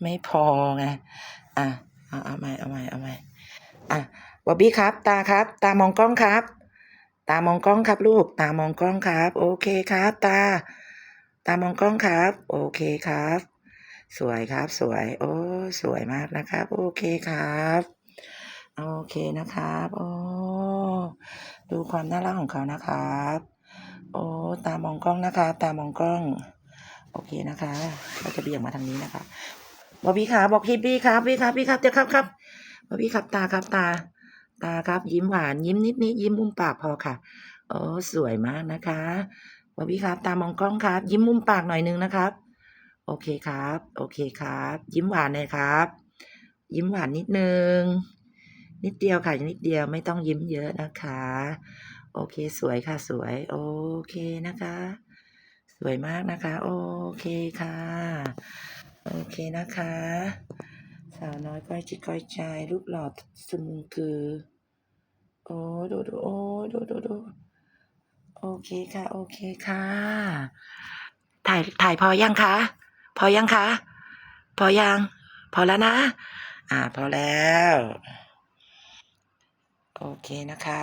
ไม่พอไงอะเอาเอาใหม่เอาใหม่เอาใหม่อะบอบบี้ครับ ตาครับ ตามองกล้องครับ ตามองกล้องครับลูก ตามองกล้องครับ โอเคครับ ตา ตามองกล้องครับ โอเคครับ สวยครับ สวย โอ้สวยมากนะครับ โอเคครับโอเคนะครับโอ้ดูความน่ารักของเขานะครับ โอ้ตามองกล้องนะคะ ตามองกล้อง โอเคนะคะ เราจะเบี่ยงมาทางนี้นะคะ บอบบี้ครับบอกพี่พี่ครับพี่ครับพี่ครับเดี๋ยวครับครับบอบบี้ครับตาครับตา ตาครับ ยิ้มหวานยิ้มนิดนิดยิ้มมุมปากพอค่ะโอ้สวยมากนะคะบอบบี้ครับตามองกล้องครับ ยิ้มมุมปากหน่อยนึงนะครับ โอเคครับ โอเคครับ ยิ้มหวานเลยครับ ยิ้มหวานนิดนึงนิดเดียวค่ะนิดเดียวไม่ต้องยิ้มเยอะนะคะ โอเคสวยค่ะสวย โอเคนะคะ สวยมากนะคะ โอเคค่ะ โอเคนะคะ สาวน้อยก้อยจิตก้อยใจรูปหล่อสมุงคือ โอ้ดูดูโอ้ดูดูดูโอเคค่ะ โอเคค่ะ ถ่ายถ่ายพอยังคะ พอยังคะ พอยัง พอแล้วนะ อ่า พอแล้ว โอเคนะคะ